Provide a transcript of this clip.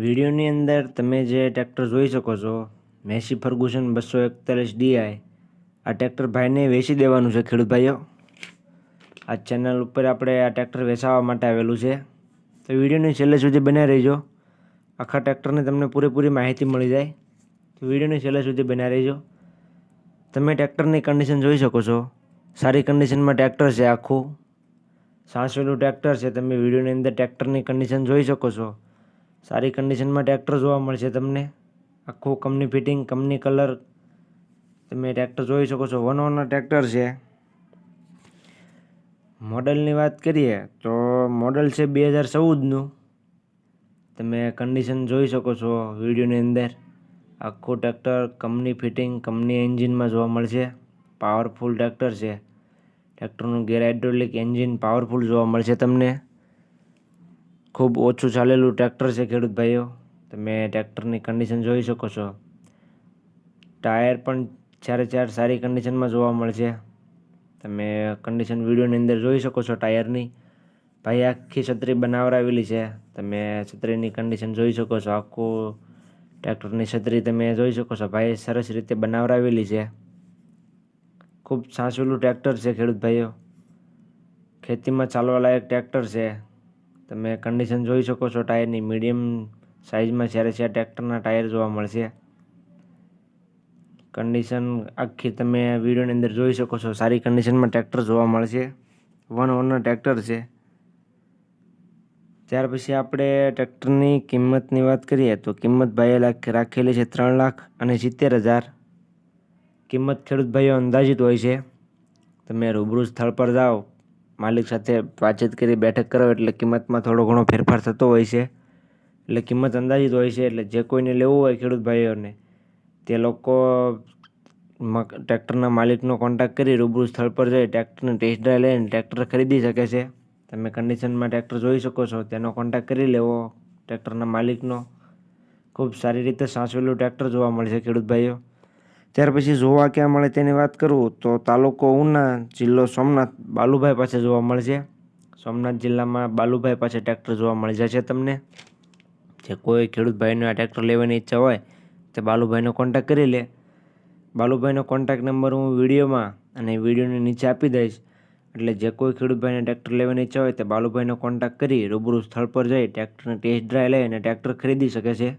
વિડીયોની અંદર તમે જે ટ્રેક્ટર જોઈ શકો છો, મેસી ફર્ગુસન બસો એકતાલીસ ડીઆઈ આ ટ્રેક્ટર ભાઈને વેચી દેવાનું છે, ખેડૂત ભાઈઓ. આ ચેનલ ઉપર આપણે આ ટ્રેક્ટર વેચાવા માટે આવેલું છે. તો વિડીયોની છેલ્લે સુધી બન્યા રહેજો. આખા ટ્રેક્ટરની તમને પૂરેપૂરી માહિતી મળી જાય. તો વિડીયોની છેલ્લે સુધી બન્યા રહેજો. તમે ટ્રેક્ટરની કન્ડિશન જોઈ શકો છો. સારી કન્ડિશનમાં ટ્રેક્ટર છે આખું. સાસવેલું ટ્રેક્ટર છે, તમે વિડીયોની અંદર ટ્રેક્ટરની કન્ડિશન જોઈ શકો છો. સારી કન્ડિશનમાં ટ્રેક્ટર જોવા મળશે તમને. આખું કંપની ફિટિંગ કંપની કલર તમે ટ્રેક્ટર જોઈ શકો છો. વન ઓનર ટ્રેક્ટર છે. મોડલની વાત કરીએ તો મોડલ છે બે હજાર ચૌદનું. તમે કન્ડિશન જોઈ શકો છો વિડીયોની અંદર. આખું ટ્રેક્ટર કંપની ફિટિંગ કંપની એન્જિનમાં જોવા મળશે. પાવરફુલ ટ્રેક્ટર છે. ટ્રેક્ટરનું ગેર હાઇડ્રોલિક એન્જિન પાવરફુલ જોવા મળશે તમને. ખૂબ ઓછું ચાલેલું ટ્રેક્ટર છે, ખેડૂત ભાઈઓ. તમે ટ્રેક્ટરની કન્ડિશન જોઈ શકો છો. ટાયર પણ ચારે ચાર સારી કન્ડિશનમાં જોવા મળશે. તમે કન્ડિશન વિડીયોની અંદર જોઈ શકો છો ટાયરની. ભાઈ આખી છત્રી બનાવરાવેલી છે. તમે છત્રીની કન્ડિશન જોઈ શકો છો. આખું ટ્રેક્ટરની છત્રી તમે જોઈ શકો છો. ભાઈ સરસ રીતે બનાવરાવેલી છે. ખૂબ સાચવેલું ટ્રેક્ટર છે, ખેડૂત ભાઈઓ. ખેતીમાં ચાલવા લાયક ટ્રેક્ટર છે. તમે કન્ડિશન જોઈ શકો છો ટાયરની મીડિયમ સાઇઝમાં જ્યારે છે ટ્રેક્ટરના ટાયર જોવા મળશે. કન્ડિશન આખી તમે વિડીયોની અંદર જોઈ શકો છો. સારી કન્ડિશનમાં ટ્રેક્ટર જોવા મળશે. વન ઓનર ટ્રેક્ટર છે. ત્યાર પછી આપણે ટ્રેક્ટરની કિંમતની વાત કરીએ તો કિંમત ભાઈએ રાખેલી છે ત્રણ લાખ અને સિત્તેર હજાર. કિંમત ખેડૂત ભાઈઓ અંદાજિત હોય છે. તમે રૂબરૂ સ્થળ પર જાઓ. માલિક સાથે વાતચીત કરી, બેઠક કરો એટલે કિંમતમાં થોડો ઘણો ફેરફાર થતો હોય છે. એટલે કિંમત અંદાજિત હોય છે, એટલે જે કોઈને લેવું હોય ખેડૂત ભાઈઓને, તે લોકો ટ્રેક્ટરના માલિકનો કોન્ટેક્ટ કરી રૂબરૂ સ્થળ પર જઈ ટ્રેક્ટરને ટેસ્ટ ડ્રાઈવ લઈને ટ્રેક્ટર ખરીદી શકે છે. તમે કન્ડિશનમાં ટ્રેક્ટર જોઈ શકો છો, તેનો કોન્ટેક્ટ કરી લેવો, ટ્રેક્ટરના માલિકનો. ખૂબ સારી રીતે સાચવેલું ટ્રેક્ટર જોવા મળશે ખેડૂત ભાઈઓ. ત્યાર પછી જોવા ક્યાં મળે તેની વાત કરું તો તાલુકો ઉના, જિલ્લો સોમનાથ, બાલુભાઈ પાસે જોવા મળશે. સોમનાથ જિલ્લામાં બાલુભાઈ પાસે ટ્રેક્ટર જોવા મળી જશે તમને. જે કોઈ ખેડૂત ભાઈને આ ટ્રેક્ટર લેવાની ઈચ્છા હોય, તે બાલુભાઈનો કોન્ટેક્ટ કરી લે. બાલુભાઈનો કોન્ટેક્ટ નંબર હું વિડીયોમાં અને વિડીયોની નીચે આપી દઈશ. એટલે જે કોઈ ખેડૂતભાઈને ટ્રેક્ટર લેવાની ઈચ્છા હોય, તે બાલુભાઈનો કોન્ટેક્ટ કરી રૂબરૂ સ્થળ પર જઈ ટ્રેક્ટરની ટેસ્ટ ડ્રાઈવ લઈ અને ટ્રેક્ટર ખરીદી શકે છે.